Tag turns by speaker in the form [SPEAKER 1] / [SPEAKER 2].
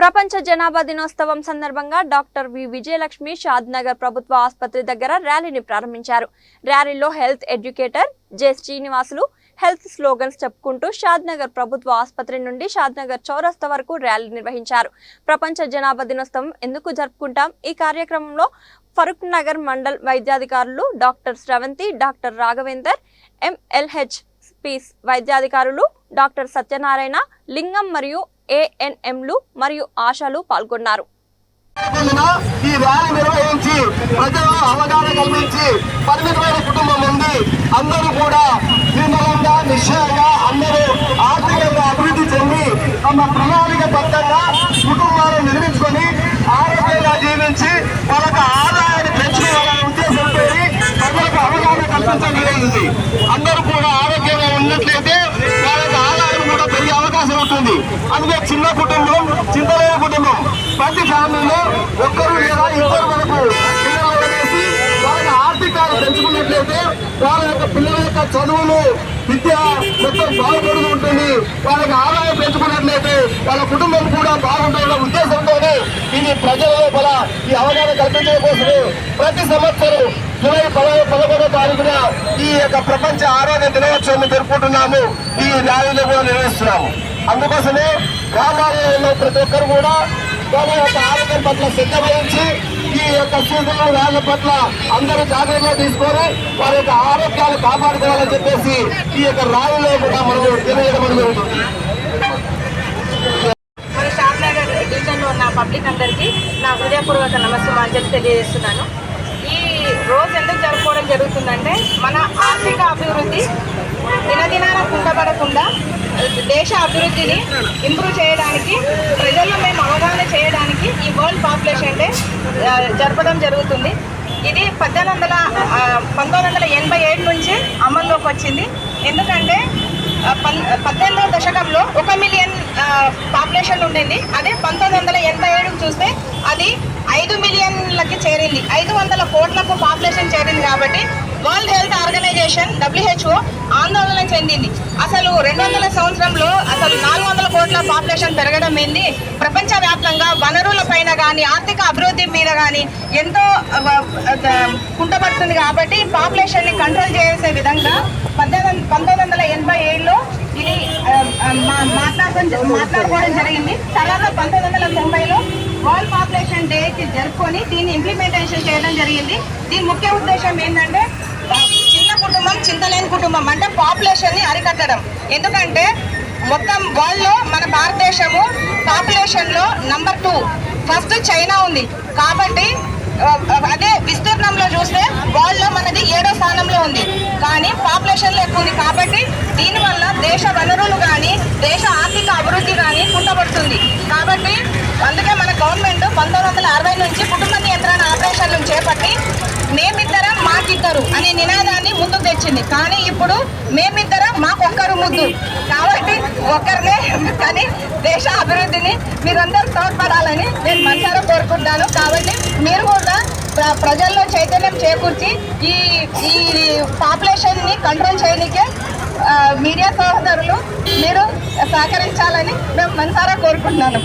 [SPEAKER 1] ప్రపంచ జనాభా దినోత్సవం సందర్భంగా doctor V Vijayalakshmi Shadnagar ప్రభుత్వ ఆసుపత్రి దగ్గర ర్యాలీని ప్రారంభించారు. ర్యాలీలో health educator J Srinivasulu health slogans చెప్పుకుంటూ షాద్ నగర్ ప్రభుత్వ ఆసుపత్రి నుండి షాద్ నగర్ చౌరస్తా వరకు ర్యాలీ నిర్వహించారు. ప్రపంచ జనాభా దినోత్సవం ఎందుకు జరుపుకుంటాం? ఈ కార్యక్రమంలో Farooq Nagar mandal వైద్యాధికారులు doctor Sravanthi doctor Raghavender MLH Ps వైద్యాధికారులు doctor Satyanarayana Lingam మరియు ఏఎన్ఎంలు మరియు ఆశాలు పాల్గొన్నారు.
[SPEAKER 2] ఈ ర్యాలీ నిర్వహించి ప్రజలు అవగాహన కల్పించి పరిమితమైన కుటుంబం ఉంది. అందరూ కూడా నిర్మలంగా నిశ్చయంగా అందరూ ఆర్థికంగా అభివృద్ధి చెంది తమ ప్రణాళికబద్ధంగా కుటుంబాలను నిర్మించుకొని ఆరోగ్యంగా జీవించి వాళ్ళకి ఆదాయాన్ని పెంచుకోవాలనే ఉద్దేశంతో ప్రజలకు అవగాహన కల్పించడం జరిగింది అందరూ కూడా ఆరోగ్యంగా ఉన్నట్లయితే వాళ్ళకి ఆదాయం కూడా పెరిగే అవకాశం ఉంటుంది అందుకే చిన్న కుటుంబం చింతలేని కుటుంబం. ప్రతి ఫ్యామిలీలో ఒక్కరు లేదా ఇద్దరు వరకు పిల్లలు అనేసి వాళ్ళ ఆర్థికాలు పెంచుకున్నట్లయితే వాళ్ళ యొక్క పిల్లల యొక్క చదువులు విద్య మొత్తం బాగుపడుతూ ఉంటుంది. వాళ్ళకి ఆదాయం పెంచుకున్నట్లయితే వాళ్ళ కుటుంబం కూడా బాగుంటుందన్న ఉద్దేశంతోనే ఇది ప్రజల లోపల ఈ అవగాహన కల్పించడం కోసమే ప్రతి సంవత్సరం జూలై పదవ పదకొండో తారీఖున ఈ యొక్క ప్రపంచ ఆరోగ్య దినోత్సవం జరుపుకుంటున్నాము. ఈ ర్యాలీలో కూడా నిర్వహిస్తున్నాము. అందుకోసమే గ్రామాలలో ఉన్న ప్రతి ఒక్కరు కూడా వాళ్ళ యొక్క ఆరోగ్యం పట్ల శ్రద్ధ వహించి ఈ యొక్క సూచనలు వ్యాధుల పట్ల అందరూ జాగ్రత్తగా తీసుకొని వారి యొక్క ఆరోగ్యాలు కాపాడుకోవాలని చెప్పేసి ఈ యొక్క ర్యాలీలో కూడా మనం తెలియజేయడం జరుగుతుంది.
[SPEAKER 3] ఉన్న పబ్లిక్ అందరికీ నా హృదయపూర్వక నమస్సుమాంజలి తెలియజేస్తున్నాను. ఈ రోజు ఎందుకు జరుపుకోవడం జరుగుతుందంటే మన ఆర్థిక అభివృద్ధి దేశ అభివృద్ధిని ఇంప్రూవ్ చేయడానికి ప్రజల్లో మేము అవగాహన చేయడానికి ఈ వరల్డ్ పాపులేషన్ డే జరపడం జరుగుతుంది. ఇది పద్దెనిమిది వందల పంతొమ్మిది వందల ఎనభై ఏడు నుంచి అమల్లోకి వచ్చింది. ఎందుకంటే పన్- పద్దెనిమిదవ దశకంలో ఒక మిలియన్ పాపులేషన్ ఉండింది. అదే పంతొమ్మిది వందల ఎనభై ఏడుకు చూస్తే అది ఐదు మిలియన్లకి చేరింది. ఐదు వందల కోట్లకు పాపులేషన్ చేరింది కాబట్టి వరల్డ్ హెల్త్ ఆర్గనైజేషన్ డబ్ల్యూహెచ్ఓ ఆందోళన చెందింది. అసలు రెండు వందల సంవత్సరంలో అసలు నాలుగు వందల కోట్ల పాపులేషన్ పెరగడం ఏంది? ప్రపంచవ్యాప్తంగా వనరుల పైన కానీ ఆర్థిక అభివృద్ధి మీద కానీ ఎంతో కుంటపడుతుంది కాబట్టి పాపులేషన్ని కంట్రోల్ చేసే విధంగా పద్దెనిమిది పంతొమ్మిది వందల ఎనభై ఏడులో ఇది మా- మాట్లాడడం మాట్లాడుకోవడం జరిగింది. తర్వాత పంతొమ్మిది వందల తొంభైలో వరల్డ్ పాపులేషన్ డేకి జరుపుకొని దీన్ని ఇంప్లిమెంటేషన్ చేయడం జరిగింది. దీని ముఖ్య ఉద్దేశం ఏంటంటే కుటుంబం చింతలేని కుటుంబం అంటే పాపులేషన్ని అరికట్టడం. ఎందుకంటే మొత్తం వరల్డ్లో మన భారతదేశము పాపులేషన్లో నంబర్ టూ ఫస్ట్ చైనా ఉంది. కాబట్టి అదే విస్తీర్ణంలో చూస్తే వరల్డ్లో మనది ఏడో స్థానంలో ఉంది. కానీ పాపులేషన్లో ఎక్కువ ఉంది. కాబట్టి దీనివల్ల దేశ వనరులు కానీ దేశ ఆర్థిక అభివృద్ధి కానీ కుంటపడుతుంది. కాబట్టి అందుకే మన గవర్నమెంట్ పంతొమ్మిది వందల అరవై వచ్చింది. కానీ ఇప్పుడు మేమిద్దరం మాకొక్కరు ముద్దు కాబట్టి ఒక్కరినే కానీ దేశ అభివృద్ధిని మీరందరూ తోడ్పడాలని నేను మనసారా కోరుకుంటాను. కాబట్టి మీరు కూడా ప్ర- ప్రజల్లో చైతన్యం చేకూర్చి ఈ ఈ పాపులేషన్ని కంట్రోల్ చేయడానికే మీడియా సహోదరులు మీరు సహకరించాలని మేము మనసారా కోరుకుంటున్నాను.